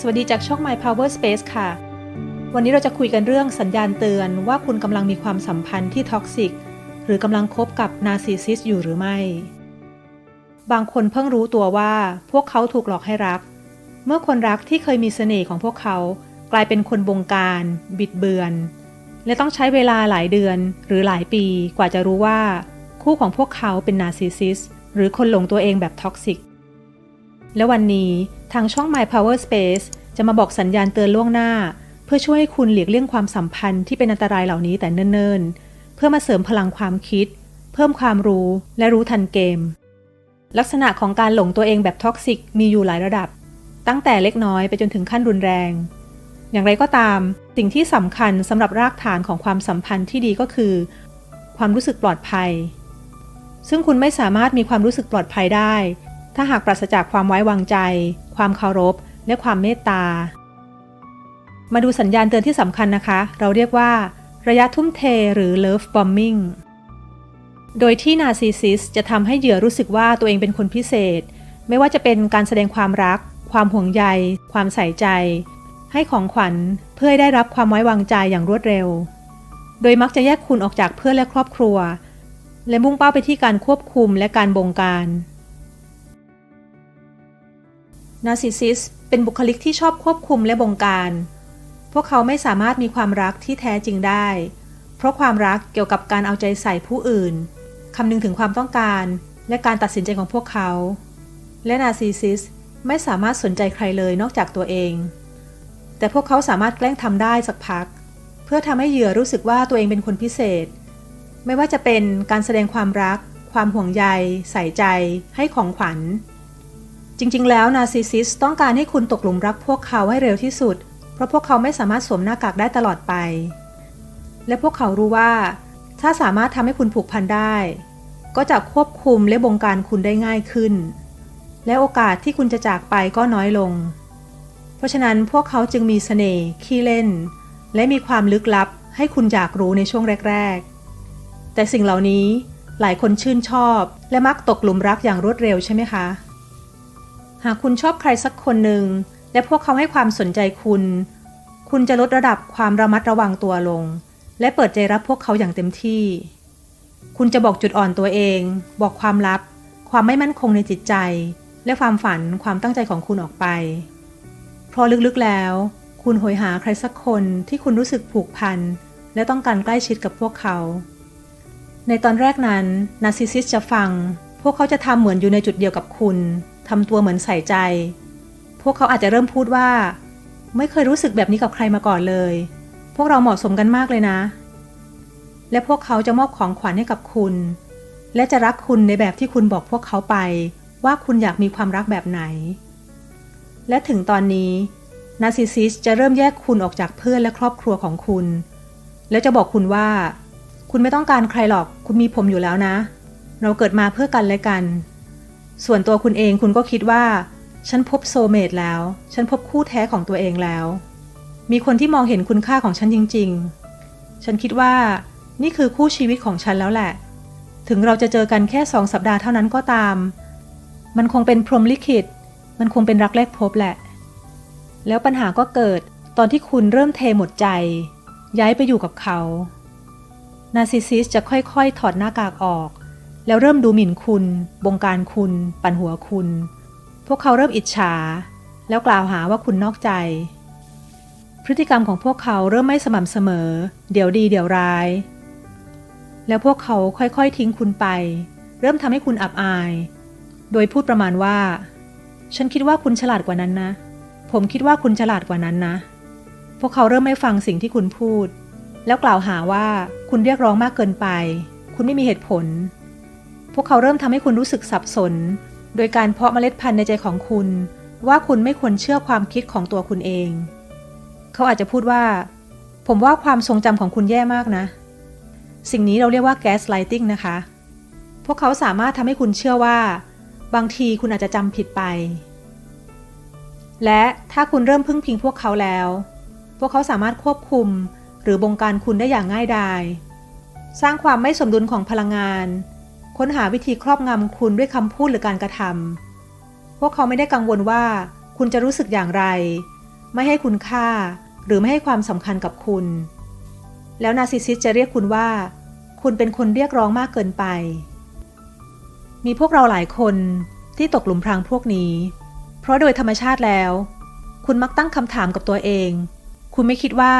สวัสดีจากช่อง My Power Space ค่ะ วันนี้เราจะคุยกันเรื่องสัญญาณเตือนว่าคุณกำลังมีความสัมพันธ์ที่ท็อกซิกหรือกำลังคบกับนาซิสซิสอยู่หรือไม่ บางคนเพิ่งรู้ตัวว่าพวกเขาถูกหลอกให้รัก เมื่อคนรักที่เคยมีเสน่ห์ของพวกเขากลายเป็นคนบงการ บิดเบือน และต้องใช้เวลาหลายเดือนหรือหลายปีกว่าจะรู้ว่า คู่ของพวกเขาเป็นนาซิสซิสหรือคนหลงตัวเองแบบท็อกซิกและวันนี้ ทางช่อง My Power Space จะมาบอกสัญญาณเตือนล่วงหน้า เพื่อช่วยให้คุณหลีกเลี่ยงความสัมพันธ์ที่เป็นอันตรายเหล่านี้แต่เนิ่นๆ เพื่อมาเสริมพลังความคิด เพิ่มความรู้และรู้ทันเกม ลักษณะของการหลงตัวเองแบบท็อกซิกมีอยู่หลายระดับ ตั้งแต่เล็กน้อยไปจนถึงขั้นรุนแรง อย่างไรก็ตาม สิ่งที่สำคัญสำหรับรากฐานของความสัมพันธ์ที่ดีก็คือ ความรู้สึกปลอดภัย ซึ่งคุณไม่สามารถมีความรู้สึกปลอดภัยได้ ถ้าหากปราศจากความไว้วางใจ ความเคารพ และความเมตตา มาดูสัญญาณเตือนที่สำคัญนะคะ เราเรียกว่า ระยะทุ่มเทหรือ love bombing โดยที่นาซิสซิสจะทำให้เหยื่อรู้สึกว่าตัวเองเป็นคนพิเศษ ไม่ว่าจะเป็นการแสดงความรัก ความห่วงใย ความใส่ใจ ให้ของขวัญเพื่อให้ได้รับความไว้วางใจอย่างรวดเร็ว โดยมักจะแยกคุณออกจากเพื่อนและครอบครัว และมุ่งเป้าไปที่การควบคุมและการบงการ นาร์ซิสซิสเป็นบุคลิกที่ชอบควบคุมและบงการ พวกเขาไม่สามารถมีความรักที่แท้จริงได้ เพราะความรักเกี่ยวกับการเอาใจใส่ผู้อื่นคำนึงถึงความต้องการและการตัดสินใจของพวกเขา และนาร์ซิสซิสไม่สามารถสนใจใครเลยนอกจากตัวเอง แต่พวกเขาสามารถแกล้งทำได้สักพัก เพื่อทำให้เหยื่อรู้สึกว่าตัวเองเป็นคนพิเศษ ไม่ว่าจะเป็นการแสดงความรัก ความห่วงใย ใส่ใจ ให้ของขวัญ จริง ๆ แล้วนาร์ซิสซิสต้องการให้คุณตกหลุมรักพวกเขาให้เร็วที่สุด เพราะพวกเขาไม่สามารถสวมหน้ากากได้ตลอดไป และพวกเขารู้ว่า ถ้าสามารถทำให้คุณผูกพันได้ ก็จะควบคุมและบงการคุณได้ง่ายขึ้น และโอกาสที่คุณจะจากไปก็น้อยลง เพราะฉะนั้นพวกเขาจึงมีเสน่ห์ขี้เล่น และมีความลึกลับให้คุณอยากรู้ในช่วงแรก ๆ แต่สิ่งเหล่านี้หลายคนชื่นชอบ และมักตกหลุมรักอย่างรวดเร็วใช่ไหมคะ หากคุณชอบใครสักคนหนึ่ง และพวกเขาให้ความสนใจคุณ คุณจะลดระดับความระมัดระวังตัวลง และเปิดใจรับพวกเขาอย่างเต็มที่ คุณจะบอกจุดอ่อนตัวเอง บอกความลับ ความไม่มั่นคงในจิตใจ และความฝันความตั้งใจของคุณออกไป เพราะลึกๆแล้ว คุณโหยหาใครสักคนที่คุณรู้สึกผูกพันและต้องการใกล้ชิดกับพวกเขา ในตอนแรกนั้นนาร์ซิสซิสจะฟัง พวกเขาจะทำเหมือนอยู่ในจุดเดียวกับคุณ ทำตัวเหมือนใส่ใจ พวกเขาอาจจะเริ่มพูดว่า ไม่เคยรู้สึกแบบนี้กับใครมาก่อนเลย พวกเราเหมาะสมกันมากเลยนะ และพวกเขาจะมอบของขวัญให้กับคุณ และจะรักคุณในแบบที่คุณบอกพวกเขาไป ว่าคุณอยากมีความรักแบบไหน และถึงตอนนี้นาซิซิสจะเริ่มแยกคุณออกจากเพื่อนและครอบครัวของคุณ แล้วจะบอกคุณว่า คุณไม่ต้องการใครหรอก คุณมีผมอยู่แล้วนะ เราเกิดมาเพื่อกันและกัน ส่วนตัวคุณเองคุณก็คิดว่า ฉันพบโซเมตแล้ว ฉันพบคู่แท้ของตัวเองแล้ว มีคนที่มองเห็นคุณค่าของฉันจริง ๆ ฉันคิดว่า นี่คือคู่ชีวิตของฉันแล้วแหละ ถึงเราจะเจอกันแค่สองสัปดาห์เท่านั้นก็ตาม มันคงเป็นพรหมลิขิต มันคงเป็นรักแรกพบแหละ แล้วปัญหาก็เกิดตอนที่คุณเริ่มเทหมดใจ ย้ายไปอยู่กับเขา นาซิซิสจะค่อยๆ ถอดหน้ากากออก แล้วเริ่มดูหมิ่นคุณ บงการคุณ ปั่นหัวคุณ พวกเขาเริ่มอิจฉา แล้วกล่าวหาว่าคุณนอกใจ พฤติกรรมของพวกเขาเริ่มไม่สม่ำเสมอ เดี๋ยวดีเดี๋ยวร้าย แล้วพวกเขาค่อยๆทิ้งคุณไป เริ่มทำให้คุณอับอาย โดยพูดประมาณว่า ฉันคิดว่าคุณฉลาดกว่านั้นนะ ผมคิดว่าคุณฉลาดกว่านั้นนะ พวกเขาเริ่มไม่ฟังสิ่งที่คุณพูด แล้วกล่าวหาว่าคุณเรียกร้องมากเกินไป คุณไม่มีเหตุผล พวกเขาเริ่มทำให้คุณรู้สึกสับสน โดยการเพาะเมล็ดพันธุ์ในใจของคุณ ว่าคุณไม่ควรเชื่อความคิดของตัวคุณเอง เขาอาจจะพูดว่า ผมว่าความทรงจำของคุณแย่มากนะ สิ่งนี้เราเรียกว่าแก๊สไลติงนะคะ พวกเขาสามารถทำให้คุณเชื่อว่า บางทีคุณอาจจะจำผิดไป และถ้าคุณเริ่มพึ่งพิงพวกเขาแล้ว พวกเขาสามารถควบคุม หรือบงการคุณได้อย่างง่ายดาย สร้างความไม่สมดุลของพลังงาน ค้นหาวิธีครอบงำคุณด้วยคำพูดหรือการกระทำพวกเขาไม่ได้กังวลว่า คุณจะรู้สึกอย่างไร ไม่ให้คุณค่า หรือไม่ให้ความสำคัญกับคุณ แล้วนาซิซิสจะเรียกคุณว่า คุณเป็นคนเรียกร้องมากเกินไป มีพวกเราหลายคนที่ตกหลุมพรางพวกนี้ เพราะโดยธรรมชาติแล้ว คุณมักตั้งคำถามกับตัวเอง คุณไม่คิดว่า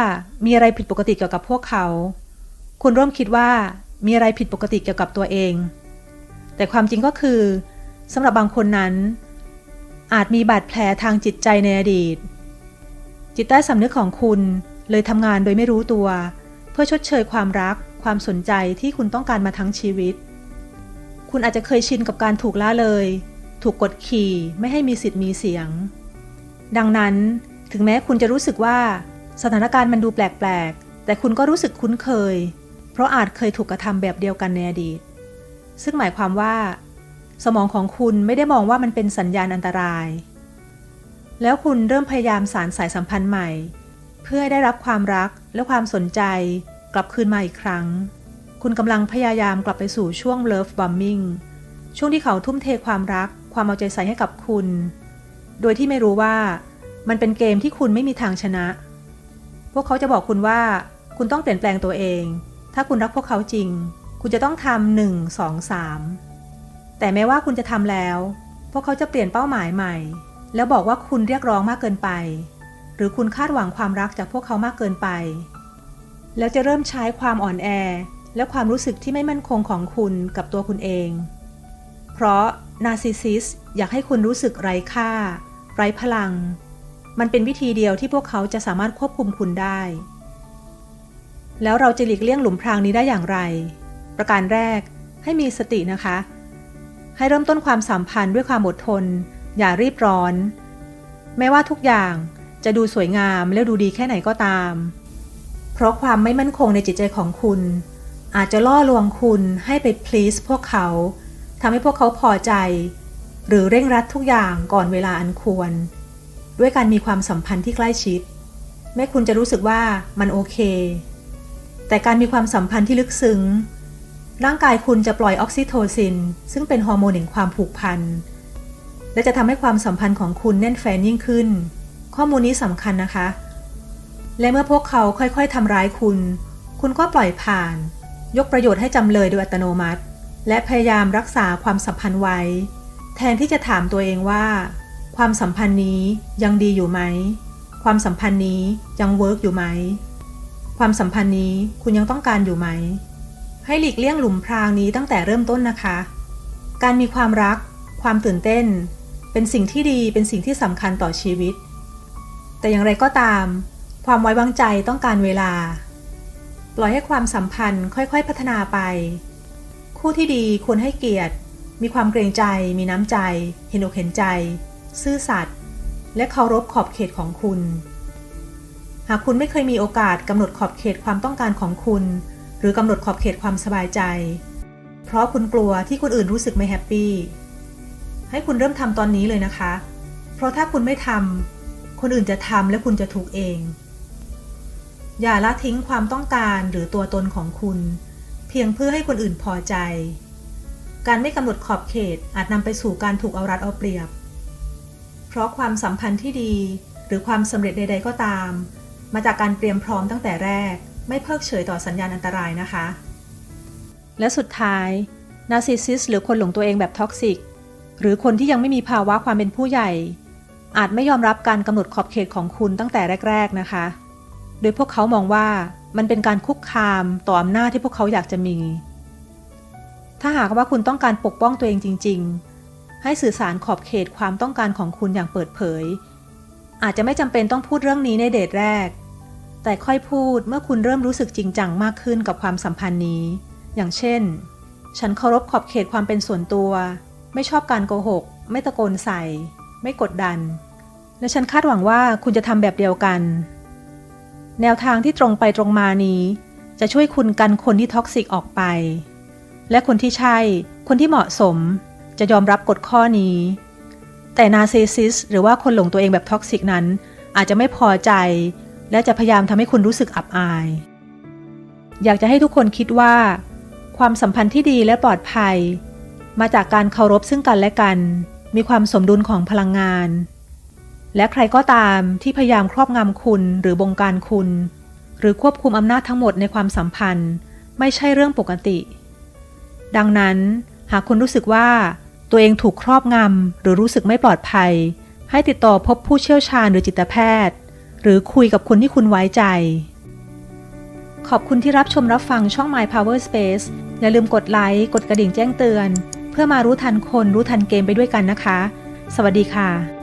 มีอะไรผิดปกติเกี่ยวกับพวกเขา คุณร่วมคิดว่ามีอะไรผิดปกติเกี่ยวกับตัวเอง แต่ความจริงก็คือสำหรับบางคนนั้น อาจมีบาดแผลทางจิตใจในอดีต จิตใต้สำนึกของคุณเลยทำงานโดยไม่รู้ตัว เพื่อชดเชยความรัก ความสนใจที่คุณต้องการมาทั้งชีวิต คุณอาจจะเคยชินกับการถูกละเลย ถูกกดขี่ไม่ให้มีสิทธิ์มีเสียง ดังนั้นถึงแม้คุณจะรู้สึกว่าสถานการณ์มันดูแปลกๆ แต่คุณก็รู้สึกคุ้นเคย เพราะอาจเคยถูกกระทำแบบเดียวกันในอดีต ซึ่งหมายความว่า สมองของคุณไม่ได้มองว่ามันเป็นสัญญาณอันตราย แล้วคุณเริ่มพยายามสารสายสัมพันธ์ใหม่ เพื่อให้ได้รับความรักและความสนใจกลับคืนมาอีกครั้ง คุณกำลังพยายามกลับไปสู่ช่วง love bombing ช่วงที่เขาทุ่มเทความรัก ความเอาใจใส่ให้กับคุณ โดยที่ไม่รู้ว่ามันเป็นเกมที่คุณไม่มีทางชนะ พวกเขาจะบอกคุณว่า คุณต้องเปลี่ยนแปลงตัวเอง ถ้าคุณรักพวกเขาจริง คุณจะต้องทำหนึ่งสองสามแต่แม้ว่าคุณจะทำแล้ว พวกเขาจะเปลี่ยนเป้าหมายใหม่ แล้วบอกว่าคุณเรียกร้องมากเกินไป หรือคุณคาดหวังความรักจากพวกเขามากเกินไป แล้วจะเริ่มใช้ความอ่อนแอ และความรู้สึกที่ไม่มั่นคงของคุณกับตัวคุณเอง เพราะนาร์ซิสซิสอยากให้คุณรู้สึกไร้ค่า ไร้พลัง มันเป็นวิธีเดียวที่พวกเขาจะสามารถควบคุมคุณได้ แล้วเราจะหลีกเลี่ยงหลุมพรางนี้ได้อย่างไร ประการแรกให้มีสตินะคะ ให้เริ่มต้นความสัมพันธ์ด้วยความอดทน อย่ารีบร้อน แม้ว่าทุกอย่างจะดูสวยงามและดูดีแค่ไหนก็ตาม เพราะความไม่มั่นคงในจิตใจของคุณ อาจจะล่อลวงคุณให้ไป please พวกเขาทำให้พวกเขาพอใจ หรือเร่งรัดทุกอย่างก่อนเวลาอันควร ด้วยการมีความสัมพันธ์ที่ใกล้ชิด แม้คุณจะรู้สึกว่ามันโอเค แต่การมีความสัมพันธ์ที่ลึกซึ้ง ร่างกายคุณจะปล่อยออกซิโทซิน ซึ่งเป็นฮอร์โมนแห่งความผูกพัน และจะทำให้ความสัมพันธ์ของคุณแน่นแฟนยิ่งขึ้น ข้อมูลนี้สำคัญนะคะ และเมื่อพวกเขาค่อยๆทำร้ายคุณ คุณก็ปล่อยผ่าน ยกประโยชน์ให้จำเลยโดยอัตโนมัติ และพยายามรักษาความสัมพันธ์ไว้ แทนที่จะถามตัวเองว่า ความสัมพันธ์นี้ยังดีอยู่ไหม ความสัมพันธ์นี้ยังเวิร์กอยู่ไหม ความสัมพันธ์นี้คุณยังต้องการอยู่ไหม ให้หลีกเลี่ยงหลุมพรางนี้ตั้งแต่เริ่มต้นนะคะ การมีความรัก ความตื่นเต้น เป็นสิ่งที่ดีเป็นสิ่งที่สำคัญต่อชีวิต แต่อย่างไรก็ตาม ความไว้วางใจต้องการเวลา ปล่อยให้ความสัมพันธ์ค่อยๆ พัฒนาไป คู่ที่ดีควรให้เกียรติ มีความเกรงใจ มีน้ำใจ เห็นอกเห็นใจ ซื่อสัตย์และเคารพขอบเขตของคุณ หากคุณไม่เคยมีโอกาสกำหนดขอบเขตความต้องการของคุณ รือกำหนดขอบเขตความสบายใจ เพราะคุณกลัวที่คนอื่นรู้สึกไม่แฮปปี้ ให้คุณเริ่มทำตอนนี้เลยนะคะ เพราะถ้าคุณไม่ทำคนอื่นจะทำและคุณจะถูกเอง อย่าละทิ้งความต้องการหรือตัวตนของคุณ เพียงเพื่อให้คนอื่นพอใจ การไม่กำหนดขอบเขตอาจนำไปสู่การถูกเอารัดเอาเปรียบ เพราะความสัมพันธ์ที่ดี หรือความสำเร็จใด ๆ ก็ตาม มาจากการเตรียมพร้อมตั้งแต่แรก ไม่เพิกเฉยต่อสัญญาณอันตรายนะคะ และสุดท้ายนาซิซิสหรือคนหลงตัวเองแบบท็อกซิก หรือคนที่ยังไม่มีภาวะความเป็นผู้ใหญ่ อาจไม่ยอมรับการกำหนดขอบเขตของคุณตั้งแต่แรก ๆนะคะ โดยพวกเขามองว่ามันเป็นการคุกคามต่ออำนาจที่พวกเขาอยากจะมี ถ้าหากว่าคุณต้องการปกป้องตัวเองจริง ๆ ให้สื่อสารขอบเขตความต้องการของคุณอย่างเปิดเผย อาจจะไม่จำเป็นต้องพูดเรื่องนี้ในเดทแรก แต่ค่อยพูดเมื่อคุณเริ่มรู้สึกจริงจังมากขึ้นกับความสัมพันธ์นี้ อย่างเช่น ฉันเคารพขอบเขตความเป็นส่วนตัว ไม่ชอบการโกหก ไม่ตะโกนใส่ ไม่กดดัน และฉันคาดหวังว่าคุณจะทำแบบเดียวกัน แนวทางที่ตรงไปตรงมานี้ จะช่วยคุณกันคนที่ท็อกซิกออกไป และคนที่ใช่ คนที่เหมาะสม จะยอมรับกฎข้อนี้ แต่นาร์ซิสซิสหรือว่าคนหลงตัวเองแบบท็อกซิกนั้น อาจจะไม่พอใจ และจะพยายามทำให้คุณรู้สึกอับอาย อยากจะให้ทุกคนคิดว่า ความสัมพันธ์ที่ดีและปลอดภัย มาจากการเคารพซึ่งกันและกัน มีความสมดุลของพลังงาน และใครก็ตามที่พยายามครอบงำคุณหรือบงการคุณ หรือควบคุมอำนาจทั้งหมดในความสัมพันธ์ ไม่ใช่เรื่องปกติ ดังนั้นหากคุณรู้สึกว่าตัวเองถูกครอบงำหรือรู้สึกไม่ปลอดภัย ให้ติดต่อพบผู้เชี่ยวชาญหรือจิตแพทย์ หรือคุยกับคนที่คุณไว้ใจ ขอบคุณที่รับชมรับฟังช่อง My Power Space อย่าลืมกดไลค์ กดกระดิ่งแจ้งเตือน เพื่อมารู้ทันคนรู้ทันเกมไปด้วยกันนะคะ สวัสดีค่ะ